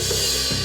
you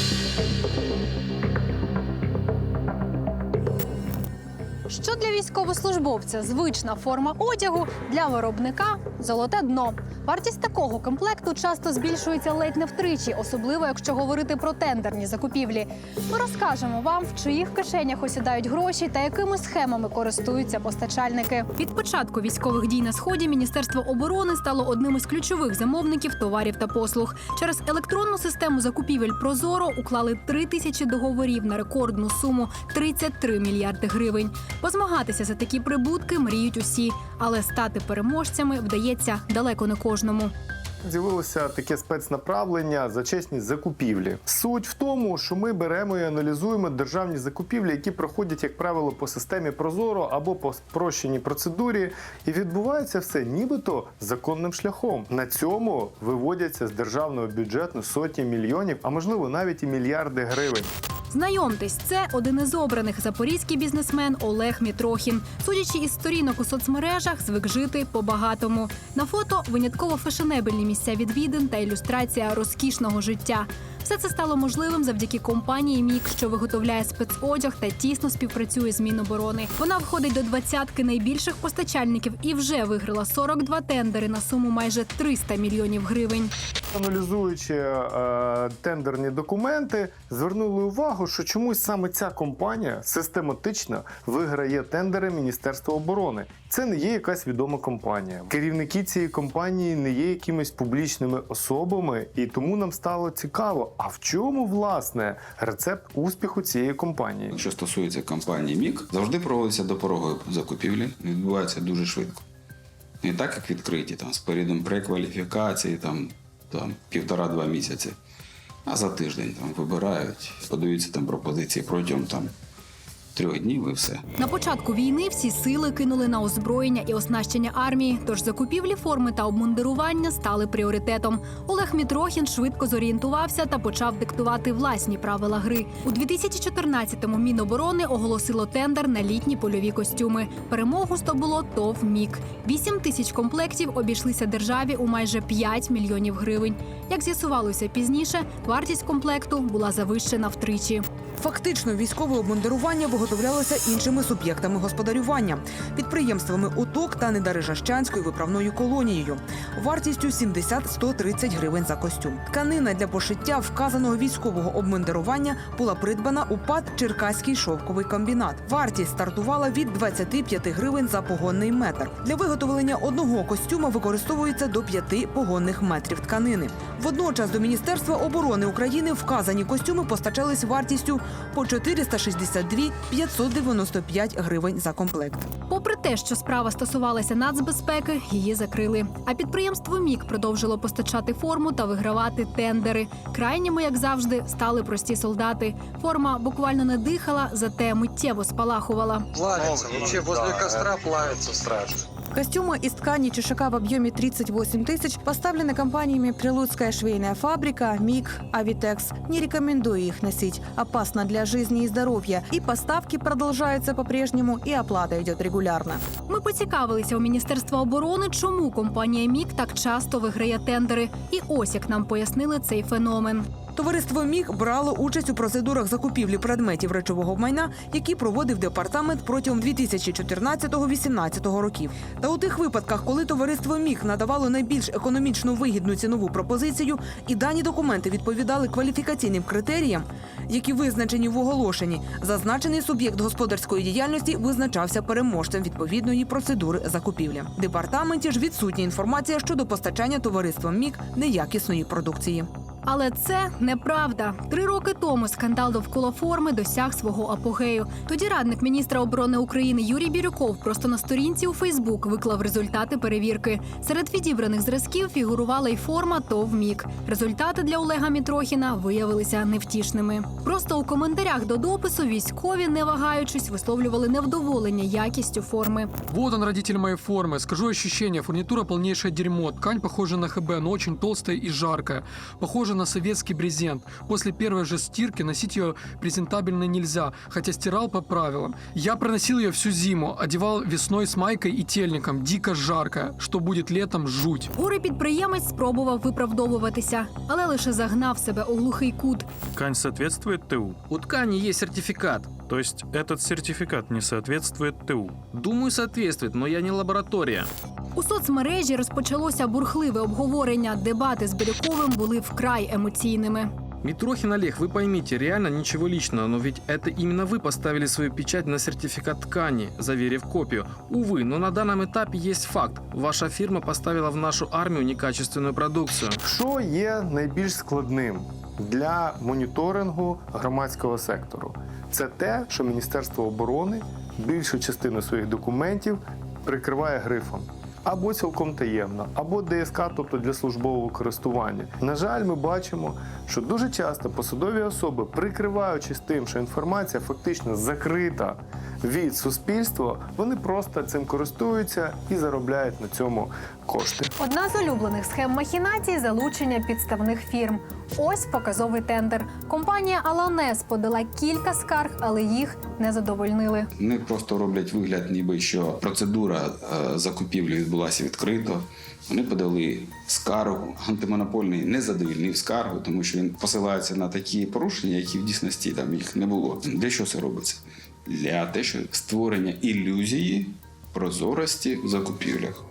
Що для військовослужбовця звична форма одягу для виробника золоте дно. Вартість такого комплекту часто збільшується ледь не втричі, особливо якщо говорити про тендерні закупівлі. Ми розкажемо вам, в чиїх кишенях осідають гроші та якими схемами користуються постачальники. Від початку військових дій на сході Міністерство оборони стало одним із ключових замовників товарів та послуг. Через електронну систему закупівель Прозоро уклали три тисячі договорів на рекордну суму 33 мільярди гривень. Позмагатися за такі прибутки мріють усі, але стати переможцями вдається далеко не кожному. З'явилося таке спецнаправлення за чесні закупівлі. Суть в тому, що ми беремо і аналізуємо державні закупівлі, які проходять, як правило, по системі Прозоро або по спрощеній процедурі, і відбувається все нібито законним шляхом. На цьому виводяться з державного бюджету сотні мільйонів, а можливо навіть і мільярди гривень. Знайомтесь, це один із обраних запорізький бізнесмен Олег Мітрохін. Судячи із сторінок у соцмережах, звик жити по-багатому. На фото винятково фешенебельні місця відвідин та ілюстрація розкішного життя. Все це стало можливим завдяки компанії Мік, що виготовляє спецодяг та тісно співпрацює з Міноборони. Вона входить до двадцятки найбільших постачальників і вже виграла 42 тендери на суму майже 300 мільйонів гривень. Аналізуючи е, тендерні документи, звернули увагу, що чомусь саме ця компанія систематично виграє тендери Міністерства оборони. Це не є якась відома компанія. Керівники цієї компанії не є якимись публічними особами, і тому нам стало цікаво, а в чому власне рецепт успіху цієї компанії? Що стосується компанії МІК, завжди проводиться допорогові закупівлі, відбувається дуже швидко. Не так, як відкриті, там, з періодом прекваліфікації, там, там півтора-два місяці. А за тиждень там вибирають, подаються там пропозиції протягом там, трьох днів і все. На початку війни всі сили кинули на озброєння і оснащення армії. Тож закупівлі форми та обмундирування стали пріоритетом. Олег Мітрохін швидко зорієнтувався та почав диктувати власні правила гри. У 2014-му Міноборони оголосило тендер на літні польові костюми. Перемогу здобуло ТОВ МІК. 8 тисяч комплектів обійшлися державі у майже 5 мільйонів гривень. Як з'ясувалося пізніше, вартість комплекту була завищена втричі. Фактично, військове обмундирування виготовлялося іншими суб'єктами господарювання підприємствами УТОК та Недарижащанською виправною колонією, вартістю 70-130 гривень за костюм. Тканина для пошиття вказаного військового обмундирування була придбана у ПАД Черкаський шовковий комбінат. Вартість стартувала від 25 гривень за погонний метр. Для виготовлення одного костюма використовується до 5 погонних метрів тканини. Водночас до Міністерства оборони України вказані костюми постачались вартістю по 462 595 гривень за комплект. Попри те, що справа стосувалася нацбезпеки, її закрили. А підприємство МІК продовжило постачати форму та вигравати тендери. Крайніми, як завжди, стали прості солдати. Форма буквально не дихала, зате миттєво спалахувала. Плавится. Вообще возле костра плавится страшно. Костюмы из ткани ЧШК в объеме 38 тысяч поставлены компаниями «Прилуцкая швейная фабрика», «МИГ», «Авитекс». Не рекомендую их носить. Опасно для жизни и здоровья. И поставки продолжаются по-прежнему, и оплата идет регулярно. Ми поцікавилися у міністерства оборони, чому компанія МІК так часто виграє тендери. І ось як нам пояснили цей феномен. Товариство МІГ брало участь у процедурах закупівлі предметів речового майна, які проводив департамент протягом 2014-2018 років. Та у тих випадках, коли товариство МІГ надавало найбільш економічно вигідну цінову пропозицію, і дані документи відповідали кваліфікаційним критеріям, які визначені в оголошенні, зазначений суб'єкт господарської діяльності визначався переможцем відповідної процедури закупівлі. В департаменті ж відсутня інформація щодо постачання товариством МІГ неякісної продукції. Але це неправда. Три роки тому скандал довкола форми досяг свого апогею. Тоді радник міністра оборони України Юрій Бірюков просто на сторінці у Фейсбук виклав результати перевірки. Серед відібраних зразків фігурувала й форма ТОВ МІК. Результати для Олега Мітрохіна виявилися невтішними. Просто у коментарях до допису військові, не вагаючись, висловлювали невдоволення якістю форми. Вот он, родитель моей формы. Скажу ощущение. Фурнитура полнейшее дерьмо. Ткань похожа на ХБ, но очень толстая и жаркая. Похожа на советский брезент. После первой же стирки носить ее презентабельно нельзя, хотя стирал по правилам. Я проносил ее всю зиму, одевал весной с майкой и тельником, дико жарко, что будет летом жуть. Горе підприємець спробував виправдовуватися, але лише загнав себе у глухий кут. Ткань соответствует ТУ. У ткани есть сертификат. То есть этот сертификат не соответствует ТУ. Думаю, соответствует, но я не лаборатория. У соцмережі розпочалося бурхливе обговорення. Дебати з Бирюковим були вкрай емоційними. Митрохин Олег, вы поймите, реально ничего личного, но ведь это именно вы поставили свою печать на сертификат ткани, заверив копию. Увы, но на данном этапе есть факт. Ваша фирма поставила в нашу армию некачественную продукцию. Що є найбільш складним для моніторингу громадського сектору? Це те, що Міністерство оборони більшу частину своїх документів прикриває грифом. Або цілком таємно, або ДСК, тобто для службового користування. На жаль, ми бачимо, що дуже часто посадові особи, прикриваючись тим, що інформація фактично закрита від суспільства, вони просто цим користуються і заробляють на цьому кошти. Одна з улюблених схем махінацій залучення підставних фірм. Ось показовий тендер. Компанія Аланес подала кілька скарг, але їх не задовольнили. Вони просто роблять вигляд, ніби що процедура е, закупівлі відбулася відкрито. Вони подали скаргу. Антимонопольний не задовільнив скаргу, тому що він посилається на такі порушення, які в дійсності там їх не було. Для що це робиться? Для те, що створення ілюзії прозорості в закупівлях.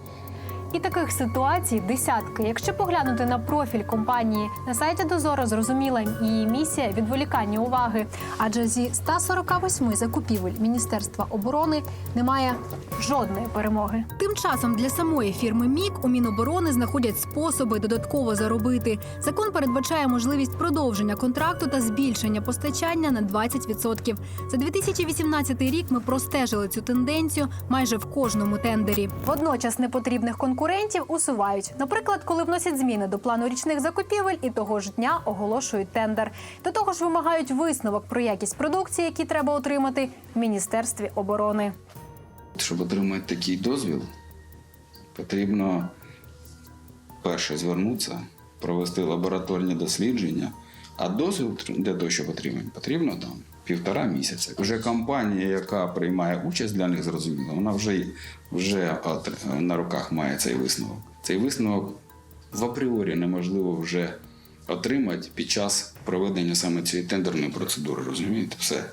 І таких ситуацій десятки. Якщо поглянути на профіль компанії на сайті Дозоро, зрозуміла її місія відволікання уваги. Адже зі 148 закупівель Міністерства оборони немає жодної перемоги. Тим часом для самої фірми МІК у Міноборони знаходять способи додатково заробити. Закон передбачає можливість продовження контракту та збільшення постачання на 20%. За 2018 рік ми простежили цю тенденцію майже в кожному тендері. Водночас непотрібних конкурентів усувають. Наприклад, коли вносять зміни до плану річних закупівель і того ж дня оголошують тендер. До того ж вимагають висновок про якість продукції, які треба отримати в міністерстві оборони. Щоб отримати такий дозвіл, потрібно перше звернутися, провести лабораторні дослідження, а дозвіл для того, щоб отримати, потрібно там півтора місяця. Вже компанія, яка приймає участь для них, зрозуміло, вона вже, вже на руках має цей висновок. Цей висновок в апріорі неможливо вже отримати під час проведення саме цієї тендерної процедури. Розумієте, все.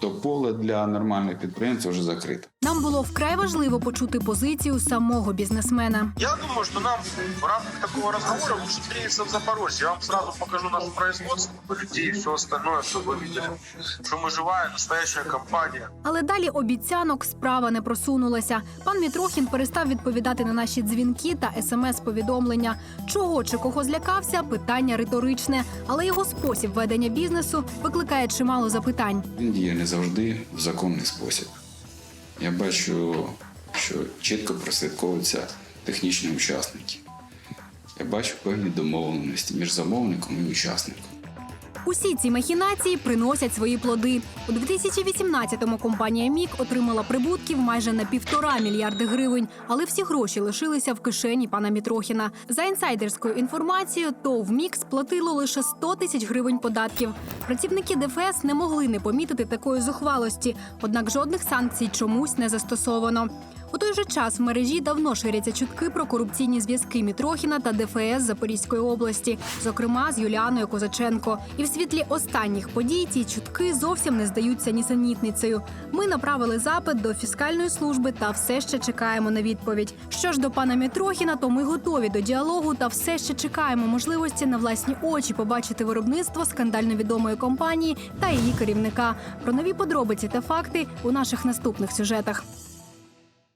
То поле для нормальних підприємців вже закрите. Нам було вкрай важливо почути позицію самого бізнесмена. Я думаю, что нам в рамках такого разговора лучше встретиться в Запорожье. Я вам сразу покажу наше производство, людей и все остальное, чтобы вы видели, что мы живая, настоящая компания. Але далі обіцянок справа не просунулася. Пан Мітрохін перестав відповідати на наші дзвінки та смс-повідомлення. Чого чи кого злякався? Питання риторичне, але його спосіб ведення бізнесу викликає чимало запитань. Він діє не завжди в законний спосіб. Я бачу, що чітко прослідковуються технічні учасники. Я бачу певні домовленості між замовником і учасником. Усі ці махінації приносять свої плоди. У 2018-му компанія Мік отримала прибутків майже на півтора мільярди гривень, але всі гроші лишилися в кишені пана Мітрохіна. За інсайдерською інформацією, ТОВ Мік сплатило лише 100 тисяч гривень податків. Працівники ДФС не могли не помітити такої зухвалості, однак жодних санкцій чомусь не застосовано. Той же час в мережі давно ширяться чутки про корупційні зв'язки Мітрохіна та ДФС Запорізької області, зокрема з Юліаною Козаченко. І в світлі останніх подій ці чутки зовсім не здаються нісенітницею. Ми направили запит до фіскальної служби та все ще чекаємо на відповідь. Що ж до пана Мітрохіна, то ми готові до діалогу та все ще чекаємо можливості на власні очі побачити виробництво скандально відомої компанії та її керівника. Про нові подробиці та факти у наших наступних сюжетах.